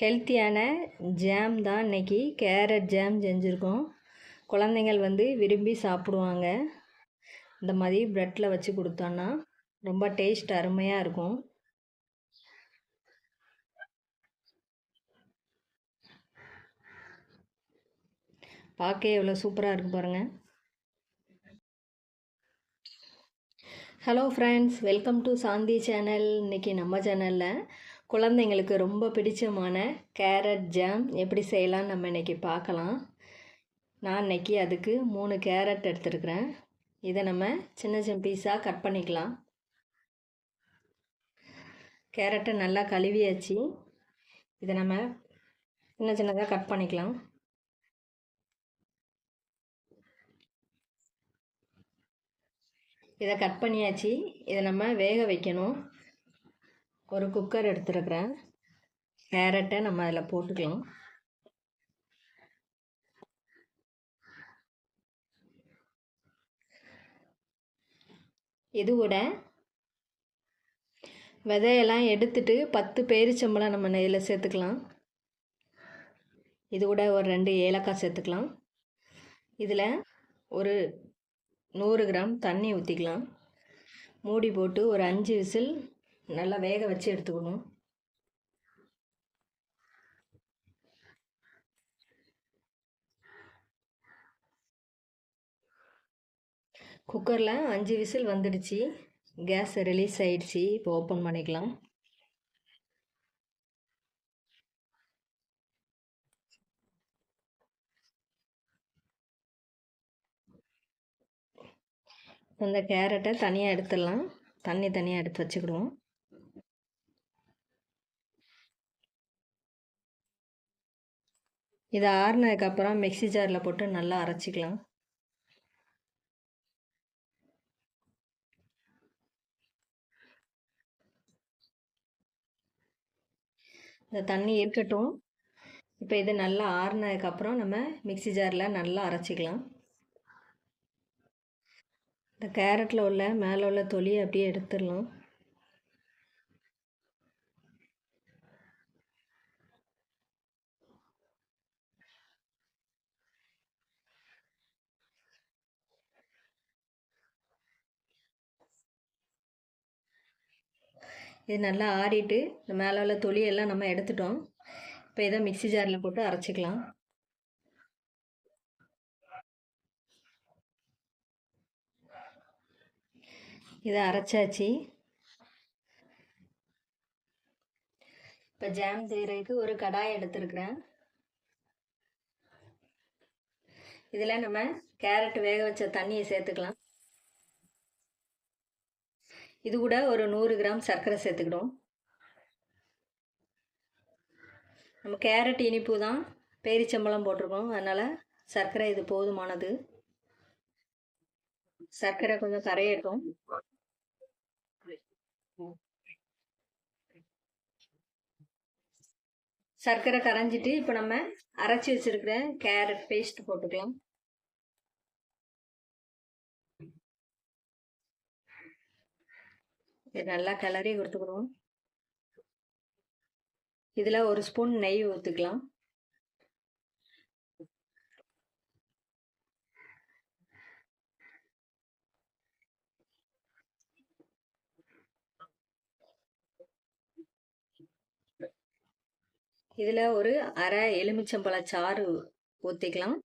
ஹெல்த்தியான ஜாம் தான் இன்றைக்கி கேரட் ஜாம் செஞ்சுருக்கோம். குழந்தைங்கள் வந்து விரும்பி சாப்பிடுவாங்க. இந்த மாதிரி ப்ரெட்டில் வச்சு கொடுத்தோன்னா ரொம்ப டேஸ்ட் அருமையாக இருக்கும். பார்க்க எவ்வளோ சூப்பராக இருக்குது பாருங்கள் hello friends welcome to Shanti channel இன்றைக்கி நம்ம சேனலில் குழந்தைங்களுக்கு ரொம்ப பிடிச்சமான கேரட் ஜாம் எப்படி செய்யலாம்னு நம்ம இன்றைக்கி பார்க்கலாம். நான் இன்றைக்கி அதுக்கு மூணு கேரட் எடுத்துருக்குறேன். இதை நம்ம சின்ன சின்ன பீஸாக கட் பண்ணிக்கலாம். கேரட்டை நல்லா கழுவியாச்சு. இதை நம்ம சின்ன சின்னதாக கட் பண்ணிக்கலாம். இதை கட் பண்ணியாச்சு. இதை நம்ம வேக வைக்கணும். ஒரு குக்கர் எடுத்துருக்குறேன். கேரட்டை நம்ம அதில் போட்டுக்கலாம். இது கூட விதையெல்லாம் எடுத்துட்டு பத்து பேரிச்சம்பளம் நம்ம இதில் சேர்த்துக்கலாம். இது கூட ஒரு ரெண்டு ஏலக்காய் சேர்த்துக்கலாம். இதில் ஒரு நூறு கிராம் தண்ணி ஊற்றிக்கலாம் மூடி போட்டு ஒரு அஞ்சு விசில் நல்லா வேக வச்சு எடுத்துக்கணும். குக்கரில் அஞ்சு விசில் வந்துடுச்சு. கேஸ் ரிலீஸ் ஆயிடுச்சு. இப்போ ஓப்பன் பண்ணிக்கலாம். இந்த கேரட்டை தனியாக எடுத்துடலாம். தண்ணி தனியாக எடுத்து வச்சுக்கிடுவோம். இதை ஆறுனதுக்கப்புறம் மிக்சி ஜாரில் போட்டு நல்லா அரைச்சிக்கலாம். இந்த தண்ணி இருக்கட்டும். இப்போ இது நல்லா ஆறுனதுக்கப்புறம் நம்ம மிக்சி ஜாரில் நல்லா அரைச்சிக்கலாம். இந்த கேரட்டில் உள்ள மேலே உள்ள தொலியை அப்படியே எடுத்துடலாம். இது நல்லா ஆறிட்டு இந்த மேலே உள்ள தொலியெல்லாம் நம்ம எடுத்துட்டோம். இப்போ இதை மிக்சி ஜாரில் போட்டு அரைச்சிக்கலாம். இதை அரைச்சாச்சு. இப்போ ஜாம் செய்கிறதுக்கு ஒரு கடாய் எடுத்துருக்குறேன். இதில் நம்ம கேரட் வேக வச்ச தண்ணியை சேர்த்துக்கலாம். இது கூட ஒரு நூறு கிராம் சர்க்கரை சேர்த்துக்கிடும் நம்ம கேரட் இனிப்பு தான். பேரிச்சம்பழம் போட்டிருக்கோம். அதனால் சர்க்கரை இது போதுமானது. சர்க்கரை கொஞ்சம் கரையட்டும். சர்க்கரை கரைஞ்சிட்டு இப்போ நம்ம அரைச்சி வச்சிருக்கிற கேரட் பேஸ்ட் போட்டுக்கலாம். இது நல்லா கிளறி கொடுத்துக்கணும் இதில் ஒரு ஸ்பூன் நெய் ஊற்றுக்கலாம் இதில் ஒரு அரை எலுமிச்சம்பழ சாறு ஊற்றிக்கலாம்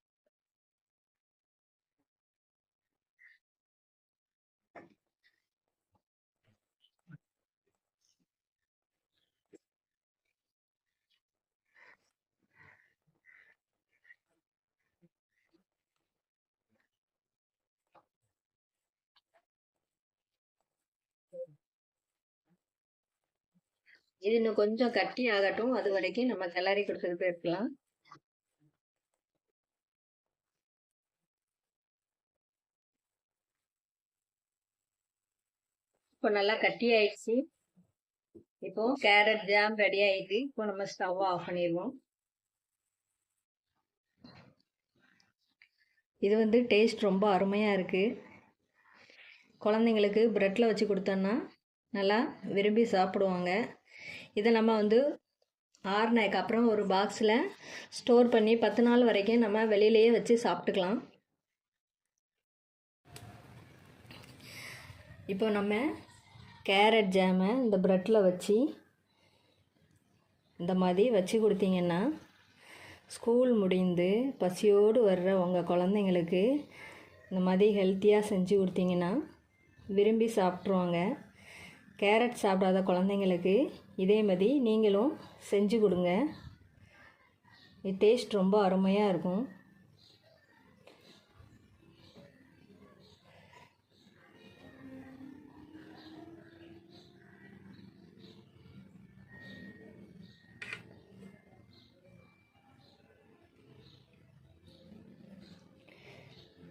இது இன்னும் கொஞ்சம் கட்டி ஆகட்டும். அது வரைக்கும் நம்ம கிளறி கொடுத்துட்டு இருக்கலாம் இப்போ நல்லா கட்டி ஆயிடுச்சு. இப்போ கேரட் ஜாம் ரெடி ஆயிடுது இப்போ நம்ம ஸ்டவ் ஆஃப் பண்ணிடுவோம். இது வந்து டேஸ்ட் ரொம்ப அருமையாக இருக்குது குழந்தைங்களுக்கு ப்ரெட்டில் வச்சு கொடுத்தோன்னா நல்லா விரும்பி சாப்பிடுவாங்க. இதை நம்ம வந்து ஆறுனதுக்கு அப்புறம் ஒரு பாக்ஸில் ஸ்டோர் பண்ணி பத்து நாள் வரைக்கும் நம்ம வெளியிலேயே வச்சு சாப்பிட்டுக்கலாம். இப்போ நம்ம கேரட் ஜாமை இந்த ப்ரெட்டில் வச்சு இந்த மாதிரி வச்சு கொடுத்தீங்கன்னா ஸ்கூல் முடிந்து பசியோடு வர்ற உங்கள் குழந்தைங்களுக்கு இந்த மாதிரி ஹெல்த்தியாக செஞ்சு கொடுத்தீங்கன்னா விரும்பி சாப்பிட்ருவாங்க கேரட் சாப்பிடாத குழந்தைங்களுக்கு இதே மாதிரி நீங்களும் செஞ்சு கொடுங்க. இது டேஸ்ட் ரொம்ப அருமையாக இருக்கும்.